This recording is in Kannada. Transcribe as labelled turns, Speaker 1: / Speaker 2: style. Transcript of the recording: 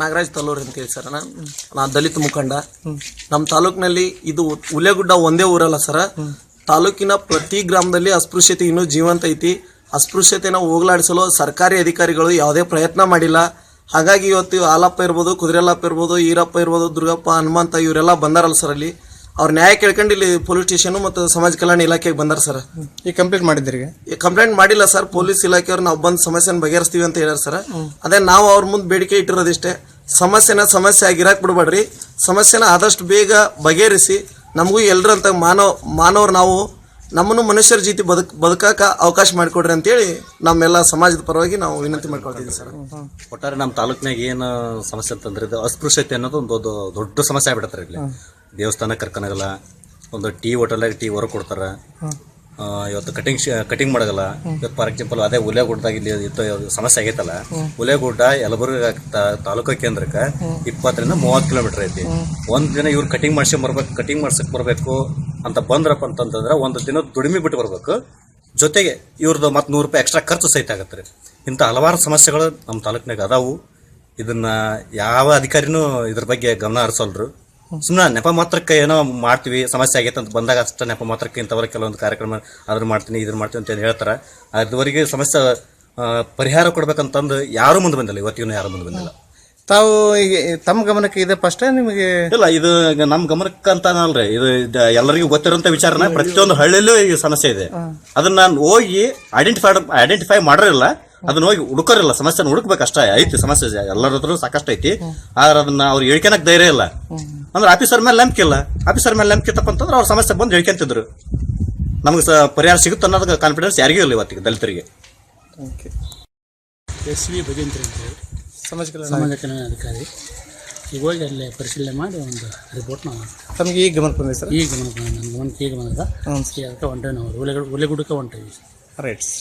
Speaker 1: ನಾಗರಾಜ್ ತಲ್ಲೂರು ಅಂತೇಳಿ ಸರ್. ನಾನು ನಾ ದಲಿತ ಮುಖಂಡ. ನಮ್ಮ ತಾಲೂಕಿನಲ್ಲಿ ಇದು ಉಲೆಗುಡ್ಡ ಒಂದೇ ಊರಲ್ಲ ಸರ. ತಾಲೂಕಿನ ಪ್ರತಿ ಗ್ರಾಮದಲ್ಲಿ ಅಸ್ಪೃಶ್ಯತೆ ಇನ್ನೂ ಜೀವಂತ ಐತಿ. ಅಸ್ಪೃಶ್ಯತೆನ ಹೋಗಲಾಡಿಸಲು ಸರ್ಕಾರಿ ಅಧಿಕಾರಿಗಳು ಯಾವುದೇ ಪ್ರಯತ್ನ ಮಾಡಿಲ್ಲ. ಹಾಗಾಗಿ ಇವತ್ತು ಹಾಲಪ್ಪ ಇರ್ಬೋದು ಕುದುರೆಲ್ಲಪ್ಪ ಇರ್ಬೋದು, ಈರಪ್ಪ ಇರ್ಬೋದು, ದುರ್ಗಪ್ಪ ಹನುಮಂತ ಇವರೆಲ್ಲ ಬಂದಾರಲ್ಲ ಸರ್ ಅಲ್ಲಿ. ಅವ್ರ ನ್ಯಾಯ ಕೇಳ್ಕೊಂಡು ಇಲ್ಲಿ ಪೊಲೀಸ್ ಸ್ಟೇಷನ್ ಮತ್ತು ಸಮಾಜ ಕಲ್ಯಾಣ ಇಲಾಖೆಗೆ ಬಂದಾರ ಸರ್.
Speaker 2: ಈಗ ಕಂಪ್ಲೇಂಟ್ ಮಾಡಿದ್ರಿ
Speaker 1: ಈ ಕಂಪ್ಲೇಂಟ್ ಮಾಡಿಲ್ಲ ಸರ್ ಪೊಲೀಸ್ ಇಲಾಖೆಯವ್ರು ನಾವು ಬಂದು ಸಮಸ್ಯೆನ ಬಗೆಹರಿಸ್ತೀವಿ ಅಂತ ಹೇಳ್ಯಾರ ಸರ್. ಅದೇ ನಾವು ಅವ್ರ ಮುಂದೆ ಬೇಡಿಕೆ ಇಟ್ಟಿರೋದಿಷ್ಟೇ ಸಮಸ್ಯೆನ ಸಮಸ್ಯೆ ಆಗಿರಾಕ್ ಬಿಡ್ಬೇಡ್ರಿ. ಸಮಸ್ಯೆನ ಆದಷ್ಟು ಬೇಗ ಬಗೆಹರಿಸಿ ನಮಗೂ ಎಲ್ಲರಂತ ಮಾನವ ಮಾನವರು ನಾವು ನಮ್ಮನ್ನು ಮನುಷ್ಯರ ಜೀತಿ ಬದುಕ್ ಬದುಕಾಕ ಅವಕಾಶ ಮಾಡಿಕೊಡ್ರಿ ಅಂತೇಳಿ ನಮ್ಮೆಲ್ಲ ಸಮಾಜದ ಪರವಾಗಿ ನಾವು ವಿನಂತಿ ಮಾಡ್ಕೊಳ್ತೀವಿ ಸರ್.
Speaker 3: ಒಟ್ಟಾರೆ ನಮ್ಮ ತಾಲೂಕಿನಾಗ ಏನು ಸಮಸ್ಯೆ ಅಂತಂದ್ರೆ ಇದು ಅಸ್ಪೃಶ್ಯತೆ ಅನ್ನೋದು ಒಂದು ದೊಡ್ಡ ದೊಡ್ಡ ಸಮಸ್ಯೆ ಆಗ್ಬಿಡತ್ತಾರೆ ಇಲ್ಲಿ. ದೇವಸ್ಥಾನ ಕರ್ಕೊನಾಗಲ್ಲ ಒಂದು ಟೀ ಹೋಟೆಲಾಗ ಟೀ ಹೊರಗೆ ಕೊಡ್ತಾರ. ಇವತ್ತು ಕಟಿಂಗ್ ಕಟಿಂಗ್ ಮಾಡಗಲ್ಲ. ಇವತ್ತು ಫಾರ್ ಎಕ್ಸಾಂಪಲ್ ಅದೇ ಉಲೆಗುಡ್ದಾಗ ಇಲ್ಲಿ ಇತ್ತು ಸಮಸ್ಯೆ ಆಗೈತಲ್ಲ. ಉಲೆಗುಡ್ಡ ಯಲಬುರ್ಗ ತಾ- ತಾಲೂಕು ಕೇಂದ್ರಕ್ಕೆ ಇಪ್ಪತ್ತರಿಂದ ಮೂವತ್ತು ಕಿಲೋಮೀಟರ್ ಐತಿ. ಒಂದ್ ದಿನ ಇವ್ರು ಕಟಿಂಗ್ ಮಾಡ್ಸ್ಕೊಂಡ್ ಬರ್ಬೇಕು ಕಟಿಂಗ್ ಮಾಡ್ಸಕ್ ಬರ್ಬೇಕು ಅಂತ ಬಂದ್ರಪ್ಪ ಅಂತಂದ್ರೆ ಒಂದು ದಿನ ದುಡಿಮೆ ಬಿಟ್ಟು ಬರ್ಬೇಕು. ಜೊತೆಗೆ ಇವ್ರದ್ದು ಮತ್ತೆ ನೂರು ರೂಪಾಯಿ ಎಕ್ಸ್ಟ್ರಾ ಖರ್ಚು ಸಹಿತ ಆಗತ್ತೆ ರೀ. ಇಂಥ ಹಲವಾರು ಸಮಸ್ಯೆಗಳು ನಮ್ಮ ತಾಲೂಕಿನಾಗ ಅದಾವು. ಇದನ್ನ ಯಾವ ಅಧಿಕಾರಿನೂ ಇದ್ರ ಬಗ್ಗೆ ಗಮನ ಹರಿಸಲ್ರು. ಸುಮ್ಮನೆ ನೆಪ ಮಾತ್ರಕ್ಕೆ ಏನೋ ಮಾಡ್ತೀವಿ ಸಮಸ್ಯೆ ಆಗೈತೆ ಅಂತ ಬಂದಾಗ ಅಷ್ಟೇ ನೆಪ ಮಾತ್ರಕ್ಕೆ ಇಂಥವ್ರ ಕೆಲವೊಂದು ಕಾರ್ಯಕ್ರಮ ಅದ್ರ ಮಾಡ್ತೀನಿ ಇದ್ರ ಮಾಡ್ತೀನಿ ಅಂತ ಏನ್ ಹೇಳ್ತಾರೆ. ಅದುವರೆಗೆ ಸಮಸ್ಯೆ ಪರಿಹಾರ ಕೊಡ್ಬೇಕಂತಂದು ಯಾರು ಮುಂದೆ ಬಂದಿಲ್ಲ ಇವತ್ತಿಗೂ ಯಾರು ಮುಂದೆ ಬಂದಿಲ್ಲ.
Speaker 2: ತಾವು ಈಗ ತಮ್ಮ ಗಮನಕ್ಕೆ ಇದೆ ಫಸ್ಟ್ ನಿಮಗೆ?
Speaker 3: ಇಲ್ಲ ಇದು ನಮ್ಮ ಗಮನಕ್ಕೆ ಅಂತ ಅಲ್ರಿ ಇದು ಎಲ್ಲರಿಗೂ ಗೊತ್ತಿರೋಂಥ ವಿಚಾರನ ಪ್ರತಿಯೊಂದು ಹಳ್ಳಿಯಲ್ಲೂ ಈ ಸಮಸ್ಯೆ ಇದೆ. ಅದನ್ನ ನಾನು ಹೋಗಿ ಐಡೆಂಟಿಫೈ ಐಡೆಂಟಿಫೈ ಮಾಡಿರಲ್ಲ. ಅದನ್ನ ಹೋಗಿ ಹುಡುಕೋರಿಲ್ಲ ಸಮಸ್ಯೆ ಹುಡುಕ್ಬೇಕು ಅಷ್ಟೇ ಐತಿ ಸಮಸ್ಯೆ ಎಲ್ಲರ ಹತ್ರ ಸಾಕಷ್ಟು ಐತಿ. ಆದ್ರೆ ಅದನ್ನ ಅವ್ರು ಹೇಳ್ಕೊಳಕ್ ಧೈರ್ಯ ಇಲ್ಲ. ಅಂದ್ರೆ ಆಫೀಸರ್ ಮೇಲೆ ನಂಬಿಕೆ ಇಲ್ಲ. ಆಫೀಸರ್ ಮೇಲೆ ನಂಬಿಕೆ ತಪ್ಪಂತಂದ್ರೆ ಅವ್ರ ಸಮಸ್ಯೆ ಬಂದು ಹೇಳ್ಕೊಂತಿದ್ರು. ನಮಗೆ ಸ ಪರಿಹಾರ ಸಿಗುತ್ತೆ ಅನ್ನೋದಕ್ಕೆ ಕಾನ್ಫಿಡೆನ್ಸ್ ಯಾರಿಗೂ ಇಲ್ಲ ಇವತ್ತಿಗೆ ದಲಿತರಿಗೆ.
Speaker 4: ಎಸ್ ವಿ ಭಜಂತ್ರಿ ಅಂತೇಳಿ
Speaker 2: ಸಮಾಜ ಕಲ್ಯಾಣ
Speaker 4: ಸಮಾಜ ಕಲ್ಯಾಣ ಅಧಿಕಾರಿ. ಈಗ ಹೋಗಿ ಅಲ್ಲೇ ಪರಿಶೀಲನೆ ಮಾಡಿ ಒಂದು ರಿಪೋರ್ಟ್ ನಾವು
Speaker 2: ತಮಗೆ ಈಗ ಗಮನಕ್ಕೆ ಬಂದಿದೆ ಸರ್?
Speaker 4: ಈಗ ಗಮನಕ್ಕೆ ಬಂದ ನನ್ನ ಗಮನಕ್ಕೆ ಈಗ ಬಂದದ.
Speaker 2: ಹ್ಞೂ
Speaker 4: ಅದಕ್ಕೆ ಹೊಂಟೇವಿ ನಾವು ಒಲೆಗುಡಕ್ಕೆ ಹೊಂಟೇವಿ
Speaker 2: ರೈಟ್ಸ್